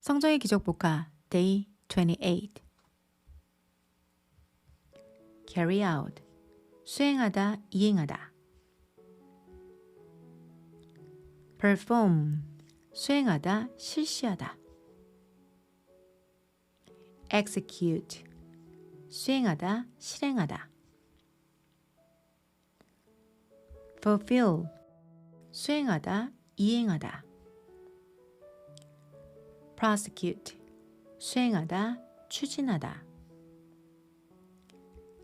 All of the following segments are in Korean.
성정의 기적 복화 Day 28 Carry out. 수행하다, 이행하다. Perform. 수행하다, 실시하다. Execute. 수행하다, 실행하다. Fulfill. 수행하다, 이행하다 prosecute 수행하다, 추진하다.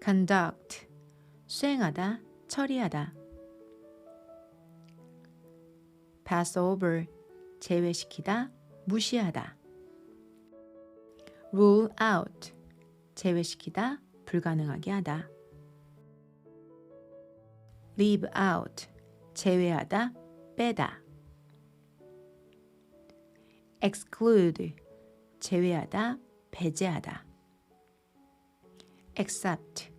conduct 수행하다, 처리하다. pass over 제외시키다, 무시하다. rule out 제외시키다, 불가능하게 하다. leave out 제외하다, 빼다 exclude 제외하다, 배제하다. except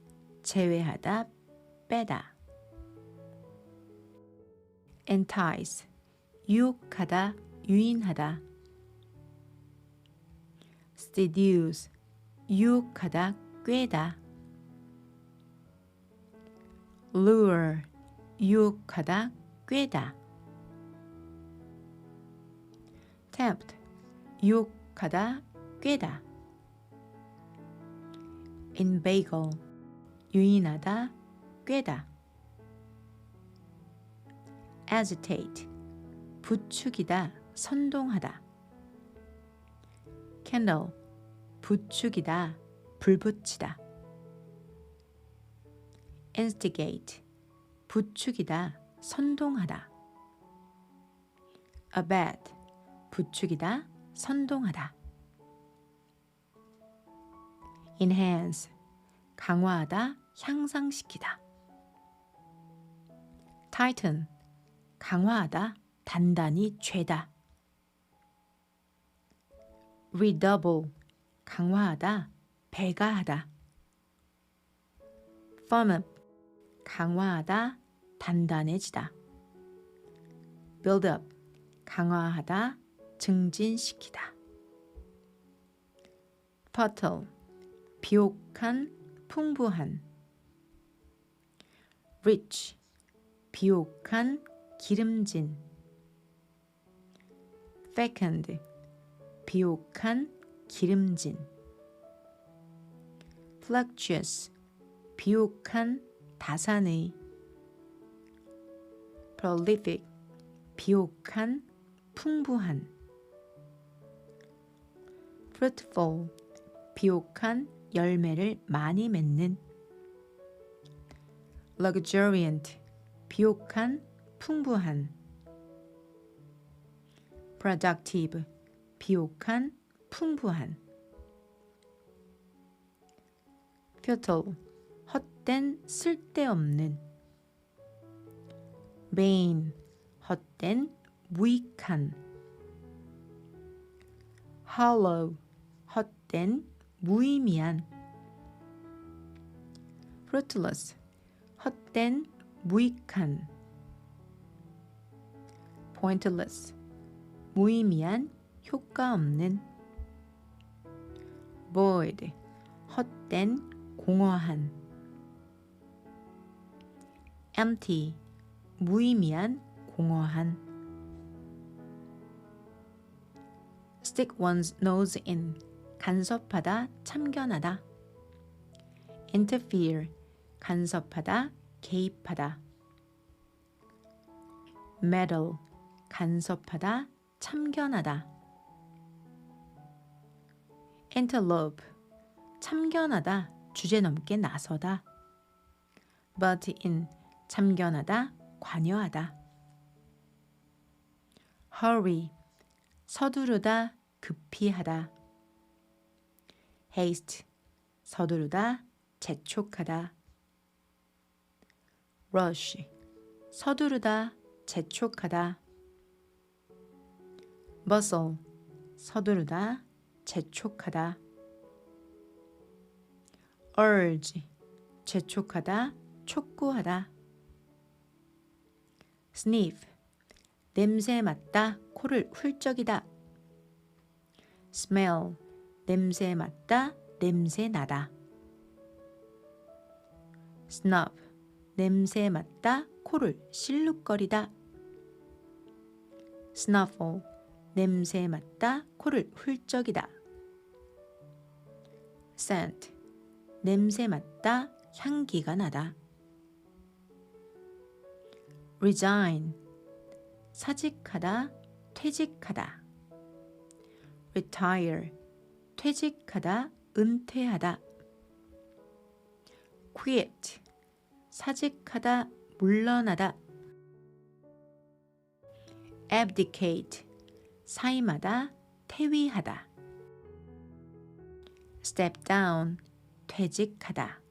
제외하다, 빼다. entice 유혹하다, 유인하다. seduce 유혹하다, 꿰다. lure 유혹하다, 꿰다. tempt 유혹하다 꿰다. Inveigle 유인하다 꿰다. Agitate 부추기다 선동하다. Candle 부추기다 불붙이다. Instigate 부추기다 선동하다. Abet 부추기다, 선동하다. enhance, 강화하다, 향상시키다. tighten, 강화하다, 단단히 죄다. redouble, 강화하다, 배가하다. firm up, 강화하다, 단단해지다. build up, 강화하다, 증진시키다. fertile, 비옥한, 풍부한. rich, 비옥한, 기름진. fecund, 비옥한, 기름진. fluctuous, 비옥한, 다산의. prolific, 비옥한, 풍부한. Fruitful, 비옥한 열매를 많이 맺는 luxuriant, 비옥한 풍부한 productive, 비옥한 풍부한 futile, 헛된 쓸데없는 vain, 헛된 무익한 hollow, 헛된, 무의미한 fruitless, 헛된, 무익한 pointless, 무의미한, 효과 없는 void, 헛된, 공허한 empty, 무의미한, 공허한 stick one's nose in 간섭하다, 참견하다. interfere 간섭하다, 개입하다. meddle 간섭하다, 참견하다. interlope 참견하다, 주제넘게 나서다. butt in 참견하다, 관여하다. hurry 서두르다, 급히 하다. Haste 서두르다, 재촉하다. rush 서두르다, 재촉하다. bustle 서두르다, 재촉하다. urge 재촉하다, 촉구하다. sniff 냄새 맡다, 코를 훌쩍이다. smell 냄새 맡다 냄새 나다. Snuff 냄새 맡다 코를 실룩거리다. Snuffle. 냄새 맡다 코를 훌쩍이다. Scent. 냄새 맡다 향기가 나다. Resign. 사직하다 퇴직하다. Retire 퇴직하다 은퇴하다. quit 사직하다 물러나다. abdicate 사임하다 퇴위하다. step down 퇴직하다